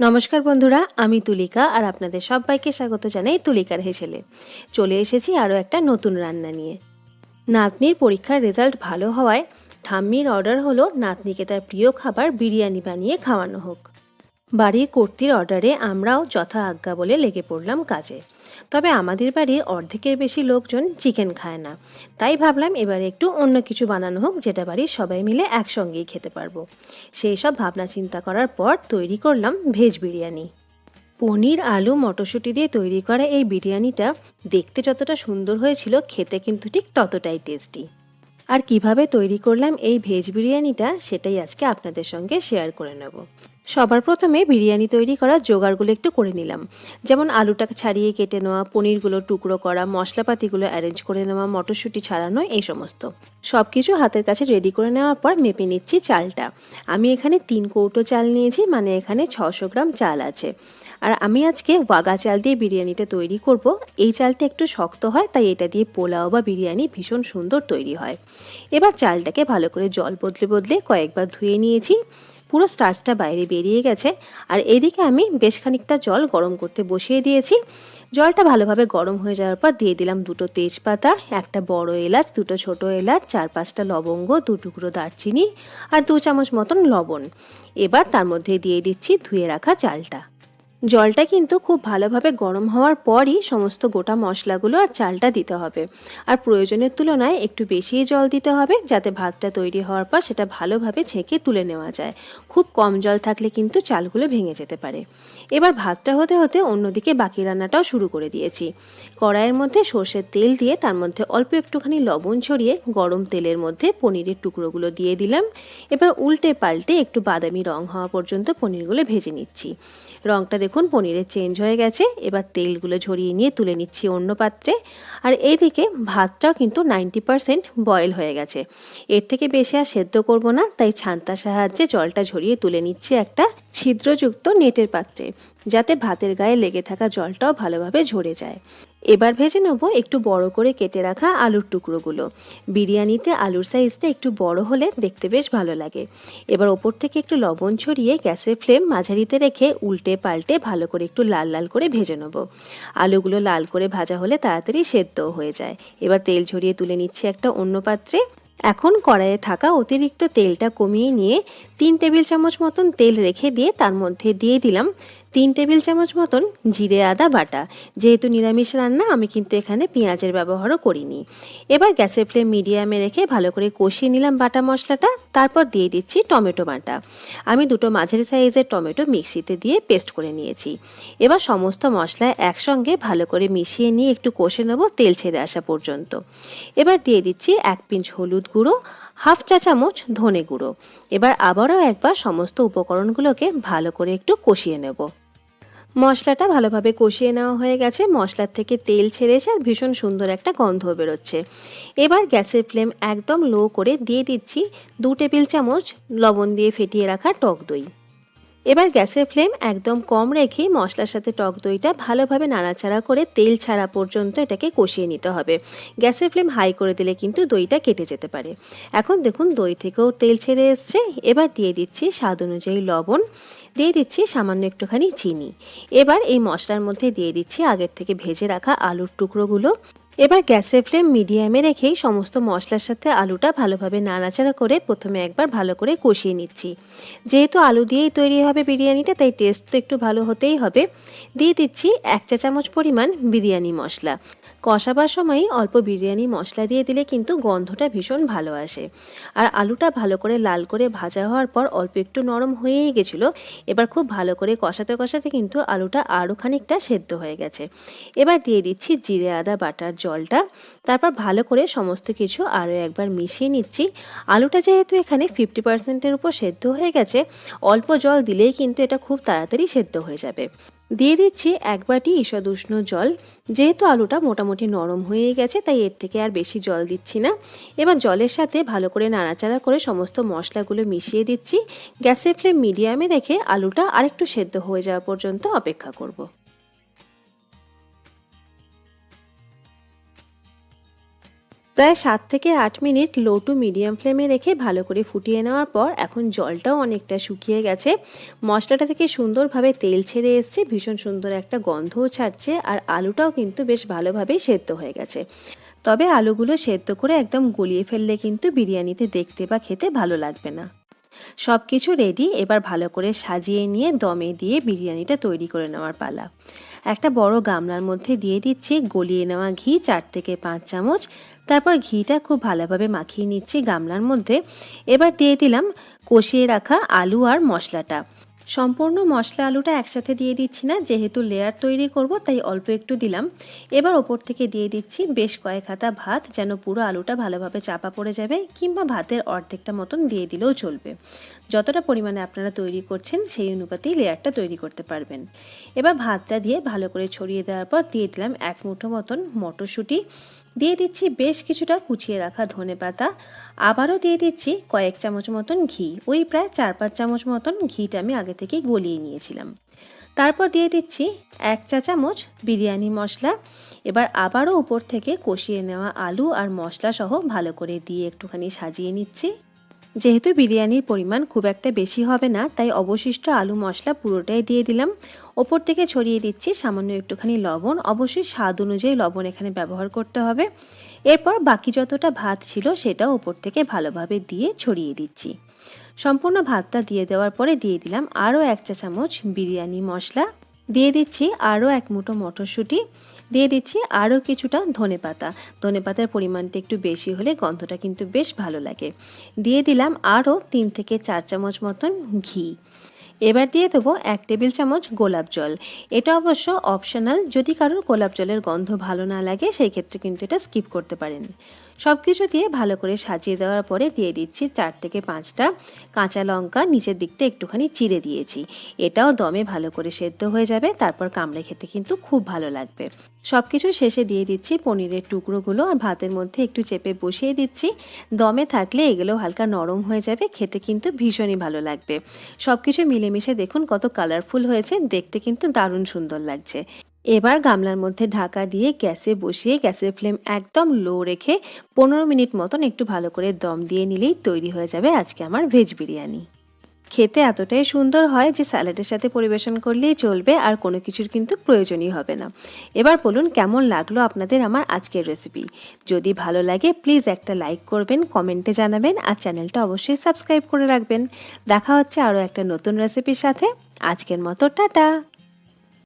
নমস্কার বন্ধুরা, আমি তুলিকা আর আপনাদের সবাইকে স্বাগত জানাই তুলিকার হেসেলে। চলে এসেছি আরও একটা নতুন রান্না নিয়ে। নাতনির পরীক্ষার রেজাল্ট ভালো হওয়ায় ঠাম্মির অর্ডার হলো নাতনিকে তার প্রিয় খাবার বিরিয়ানি বানিয়ে খাওয়ানো হোক। বাড়ির কর্তির অর্ডারে আমরাও যথা আজ্ঞা বলে লেগে পড়লাম কাজে। তবে আমাদের বাড়ির অর্ধেকের বেশি লোকজন চিকেন খায় না। তাই ভাবলাম এবারে একটু অন্য কিছু বানানো হোক, যেটা বাড়ির সবাই মিলে একসঙ্গেই খেতে পারব। সেই সব ভাবনা চিন্তা করার পর তৈরি করলাম ভেজ বিরিয়ানি। পনির, আলু, মটরশুঁটি দিয়ে তৈরি করা এই বিরিয়ানিটা দেখতে যতটা সুন্দর হয়েছিল, খেতে কিন্তু ঠিক ততটাই টেস্টি। আর কীভাবে তৈরি করলাম এই ভেজ বিরিয়ানিটা, সেটাই আজকে আপনাদের সঙ্গে শেয়ার করে নেব। সবার প্রথমে বিরিয়ানি তৈরি করার জোগাড়গুলো একটু করে নিলাম। যেমন আলুটাকে ছাড়িয়ে কেটে নেওয়া, পনিরগুলো টুকরো করা, মশলাপাতিগুলো অ্যারেঞ্জ করে নেওয়া, মটরশুঁটি ছাড়ানো, এই সমস্ত। সব কিছু হাতের কাছে রেডি করে নেওয়ার পর মেপে নিচ্ছি চালটা। আমি এখানে তিন কৌটো চাল নিয়েছি মানে এখানে ছশো গ্রাম চাল আছে। আর আমি আজকে ওয়াগা চাল দিয়ে বিরিয়ানিটা তৈরি করব। এই চালটা একটু শক্ত হয়, তাই এটা দিয়ে পোলাও বা বিরিয়ানি ভীষণ সুন্দর তৈরি হয়। এবার চালটাকে ভালো করে জল বদলে বদলে কয়েকবার ধুয়ে নিয়েছি। পুরো স্টার্চটা বাইরে বেরিয়ে গেছে। আর এদিকে আমি বেশ খানিকটা জল গরম করতে বসিয়ে দিয়েছি। জলটা ভালোভাবে গরম হয়ে যাওয়ার পর দিয়ে দিলাম দুটো তেজপাতা, একটা বড় এলাচ, দুটো ছোট এলাচ, চার পাঁচটা লবঙ্গ, দু টুকরো দারচিনি আর দু চামচ মতন লবণ। এবার তার মধ্যে দিয়ে দিচ্ছি ধুয়ে রাখা চালটা। জলটা কিন্তু খুব ভালোভাবে গরম হওয়ার পরই সমস্ত গোটা মশলাগুলো আর চালটা দিতে হবে। আর প্রয়োজনের তুলনায় একটু বেশিই জল দিতে হবে যাতে ভাতটা তৈরি হওয়ার পর সেটা ভালোভাবে ছেঁকে তুলে নেওয়া যায়। খুব কম জল থাকলে কিন্তু চালগুলো ভেঙে যেতে পারে। এবার ভাতটা হতে হতে অন্যদিকে বাকি রান্নাটাও শুরু করে দিয়েছি। কড়াইয়ের মধ্যে সর্ষের তেল দিয়ে তার মধ্যে অল্প একটুখানি লবণ ছড়িয়ে গরম তেলের মধ্যে পনিরের টুকরোগুলো দিয়ে দিলাম। এবার উল্টে পাল্টে একটু বাদামি রং হওয়া পর্যন্ত পনিরগুলো ভেজে নিচ্ছি। রংটা দেখুন, পনিরের চেঞ্জ হয়ে গেছে। এবার তেলগুলো ঝরিয়ে নিয়ে তুলে নিচ্ছি অন্য পাত্রে। আর এইদিকে ভাতটাও কিন্তু নাইনটি পারসেন্ট বয়েল হয়ে গেছে। এর থেকে বেশি আর সেদ্ধ করব না, তাই ছান্তার সাহায্যে জলটা ঝরিয়ে তুলে নিচ্ছি একটা ছিদ্রযুক্ত নেটের পাত্রে, যাতে ভাতের গায়ে লেগে থাকা জলটাও ভালোভাবে ঝরে যায়। এবার ভেজে নেব একটু বড় করে কেটে রাখা আলুর টুকরোগুলো। বিরিয়ানিতে আলুর সাইজটা একটু বড় হলে দেখতে বেশ ভালো লাগে। এবার ওপর থেকে একটু লবণ ছড়িয়ে গ্যাসের ফ্লেম মাঝারিতে রেখে উল্টে পাল্টে ভালো করে একটু লাল লাল করে ভেজে নেব। আলুগুলো লাল করে ভাজা হলে তাড়াতাড়ি সেদ্ধ হয়ে যায়। এবার তেল ঝরিয়ে তুলে নিচ্ছি একটা অন্য পাত্রে। এখন কড়াইয়ে থাকা অতিরিক্ত তেলটা কমিয়ে নিয়ে তিন টেবিল চামচ মতন তেল রেখে দিয়ে তার মধ্যে দিয়ে দিলাম তিন টেবিল চামচ মতন জিরে, আদা, বাটা। যেহেতু নিরামিষ রান্না, আমি কিন্তু এখানে পেঁয়াজের ব্যবহারও করিনি। এবার গ্যাসের ফ্লেম মিডিয়ামে রেখে ভালো করে কষিয়ে নিলাম বাটা মশলাটা। তারপর দিয়ে দিচ্ছি টমেটো বাটা। আমি দুটো মাঝারি সাইজের টমেটো মিক্সিতে দিয়ে পেস্ট করে নিয়েছি। এবার সমস্ত মশলা একসঙ্গে ভালো করে মিশিয়ে নিয়ে একটু কষে নেব তেল ছেড়ে আসা পর্যন্ত। এবার দিয়ে দিচ্ছি এক পিঞ্চ হলুদ গুঁড়ো হাফ চা চামচ ধনে গুঁড়ো। এবার আবারও একবার সমস্ত উপকরণগুলোকে ভালো করে একটু কষিয়ে নেব। মশলাটা ভালোভাবে কষিয়ে নেওয়া হয়ে গেছে। মশলার থেকে তেল ছেড়েছে আর ভীষণ সুন্দর একটা গন্ধ বেরোচ্ছে। এবার গ্যাসের ফ্লেম একদম লো করে দিয়ে দিচ্ছি দু টেবিল চামচ লবণ দিয়ে ফেটিয়ে রাখা টক দই। এবার গ্যাসের ফ্লেম একদম কম রেখে মশলার সাথে টক দইটা ভালোভাবে নাড়াচাড়া করে তেল ছাড়া পর্যন্ত এটাকে কষিয়ে নিতে হবে। গ্যাসের ফ্লেম হাই করে দিলে কিন্তু দইটা কেটে যেতে পারে। এখন দেখুন দই থেকেও তেল ছেড়ে এসছে। এবার দিয়ে দিচ্ছি স্বাদ অনুযায়ী লবণ, দিয়ে দিচ্ছি সামান্য একটুখানি চিনি। এবার এই মশলার মধ্যে দিয়ে দিচ্ছি আগের থেকে ভেজে রাখা আলুর টুকরোগুলো। এবার গ্যাসের ফ্লেম মিডিয়ামে রেখেই সমস্ত মশলার সাথে আলুটা ভালোভাবে নাড়াচাড়া করে প্রথমে একবার ভালো করে কষিয়ে নিচ্ছি। যেহেতু আলু দিয়েই তৈরি হবে বিরিয়ানিটা, তাই টেস্ট তো একটু ভালো হতেই হবে। দিয়ে দিচ্ছি এক চা চামচ পরিমাণ বিরিয়ানি মশলা। কষাবার সময় অল্প বিরিয়ানি মশলা দিয়ে দিলে কিন্তু গন্ধটা ভীষণ ভালো আসে। আর আলুটা ভালো করে লাল করে ভাজা হওয়ার পর অল্প একটু নরম হয়েই গেছিল। এবার খুব ভালো করে কষাতে কষাতে কিন্তু আলুটা আরও খানিকটা সেদ্ধ হয়ে গেছে। এবার দিয়ে দিচ্ছি জিরে, আদা, বাটার, জলটা। তারপর ভালো করে সমস্ত কিছু আরও একবার মিশিয়ে নিচ্ছি। আলুটা যেহেতু এখানে ফিফটি পার্সেন্টের উপর সেদ্ধ হয়ে গেছে, অল্প জল দিলেই কিন্তু এটা খুব তাড়াতাড়ি সেদ্ধ হয়ে যাবে। দিয়ে দিচ্ছি এক বাটি ঈষদ উষ্ণ জল। যেহেতু আলুটা মোটামুটি নরম হয়ে গেছে, তাই এর থেকে আর বেশি জল দিচ্ছি না। এবার জলের সাথে ভালো করে নাড়াচাড়া করে সমস্ত মশলাগুলো মিশিয়ে দিচ্ছি। গ্যাসের ফ্লেম মিডিয়ামে রেখে আলুটা আরেকটু সেদ্ধ হয়ে যাওয়া পর্যন্ত অপেক্ষা করব। প্রায় সাত থেকে আট মিনিট লো টু মিডিয়াম ফ্লেমে রেখে ভালো করে ফুটিয়ে নেওয়ার পর এখন জলটাও অনেকটা শুকিয়ে গেছে। মশলাটা থেকে সুন্দরভাবে তেল ছেড়ে এসছে, ভীষণ সুন্দর একটা গন্ধও ছাড়ছে আর আলুটাও কিন্তু বেশ ভালোভাবেই সেদ্ধ হয়ে গেছে। তবে আলুগুলো সেদ্ধ করে একদম গলিয়ে ফেললে কিন্তু বিরিয়ানিতে দেখতে বা খেতে ভালো লাগবে না। সব কিছু রেডি এবার ভালো করে সাজিয়ে নিয়ে দমে দিয়ে বিরিয়ানিটা তৈরি করে নেওয়ার পালা। একটা বড় গামলার মধ্যে দিয়ে দিচ্ছি গলিয়ে নেওয়া ঘি চার থেকে পাঁচ চামচ, তারপর ঘিটা খুব ভালোভাবে মাখিয়ে নিচ্ছি গামলার মধ্যে। এবার দিয়ে দিলাম কষিয়ে রাখা আলু আর মশলাটা। সম্পূর্ণ মশলা আলুটা একসাথে দিয়ে দিচ্ছি না, যেহেতু লেয়ার তৈরি করব, তাই অল্প একটু দিলাম। এবার ওপর থেকে দিয়ে দিচ্ছি বেশ কয়েক হাতা ভাত, যেন পুরো আলুটা ভালোভাবে চাপা পড়ে যাবে, কিংবা ভাতের অর্ধেকটা মতন দিয়ে দিলেও চলবে। যতটা পরিমাণে আপনারা তৈরি করছেন, সেই অনুপাতেই লেয়ারটা তৈরি করতে পারবেন। এবার ভাতটা দিয়ে ভালো করে ছড়িয়ে দেওয়ার পর দিয়ে দিলাম এক মুঠো মতন মটরশুঁটি। দিয়ে দিচ্ছি বেশ কিছুটা কুচিয়ে রাখা ধনে পাতা। আবারও দিয়ে দিচ্ছি কয়েক চামচ মতন ঘি। ওই প্রায় চার পাঁচ চামচ মতন ঘিটা আমি আগে থেকেই গলিয়ে নিয়েছিলাম। তারপর দিয়ে দিচ্ছি এক চা চামচ বিরিয়ানি মশলা। এবার আবারও উপর থেকে কষিয়ে নেওয়া আলু আর মশলা সহ ভালো করে দিয়ে একটুখানি সাজিয়ে নিচ্ছি। যেহেতু বিরিয়ানির পরিমাণ খুব একটা বেশি হবে না, তাই অবশিষ্ট আলু মশলা পুরোটাই দিয়ে দিলাম। ওপর থেকে ছড়িয়ে দিচ্ছি সামান্য একটুখানি লবণ। অবশ্যই স্বাদ অনুযায়ী লবণ এখানে ব্যবহার করতে হবে। এরপর বাকি যতটা ভাত ছিল সেটা ওপর থেকে ভালোভাবে দিয়ে ছড়িয়ে দিচ্ছি। সম্পূর্ণ ভাতটা দিয়ে দেওয়ার পরে দিয়ে দিলাম আরও এক চা চামচ বিরিয়ানি মশলা। দিয়ে দিচ্ছি আরও এক মুঠো মটরশুঁটি। দিয়ে দিচ্ছি আরও কিছুটা ধনে পাতা। ধনে পাতার পরিমাণটা একটু বেশি হলে গন্ধটা কিন্তু বেশ ভালো লাগে। দিয়ে দিলাম আরও তিন থেকে চার চামচ মতন ঘি। এবার দিয়ে দেবো এক টেবিল চামচ গোলাপ জল। এটা অবশ্য অপশনাল যদি কারোর গোলাপ জলের গন্ধ ভালো না লাগে, সেই ক্ষেত্রে কিন্তু এটা স্কিপ করতে পারেন। সব কিছু দিয়ে ভালো করে সাজিয়ে দেওয়ার পরে দিয়ে দিচ্ছি চার থেকে পাঁচটা কাঁচা লঙ্কা, নিচের দিকটা একটুখানি চিড়ে দিয়েছি। এটাও দমে ভালো করে সেদ্ধ হয়ে যাবে, তারপর কামড়ে খেতে কিন্তু খুব ভালো লাগবে। সব কিছু শেষে দিয়ে দিচ্ছি পনিরের টুকরোগুলো আর ভাতের মধ্যে একটু চেপে বসিয়ে দিচ্ছি। দমে থাকলে এগুলো হালকা নরম হয়ে যাবে, খেতে কিন্তু ভীষণই ভালো লাগবে। সব কিছু মিলেমিশে দেখুন কত কালারফুল হয়েছে, দেখতে কিন্তু দারুণ সুন্দর লাগছে। এবার গামলার মধ্যে ঢাকা দিয়ে গ্যাসে বসিয়ে গ্যাসের ফ্লেম একদম লো রেখে পনেরো মিনিট মতন একটু ভালো করে দম দিয়ে নিলেই তৈরি হয়ে যাবে আজকে আমার ভেজ বিরিয়ানি। খেতে এতটাই সুন্দর হয় যে স্যালাডের সাথে পরিবেশন করলেই চলবে আর কোনো কিছুর কিন্তু প্রয়োজনই হবে না। এবার বলুন কেমন লাগল আপনাদের আমার আজকের রেসিপি যদি ভালো লাগে প্লিজ একটা লাইক করবেন কমেন্টে জানাবেন আর চ্যানেলটা অবশ্যই সাবস্ক্রাইব করে রাখবেন। দেখা হচ্ছে আরও একটা নতুন রেসিপির সাথে। আজকের মতো টাটা।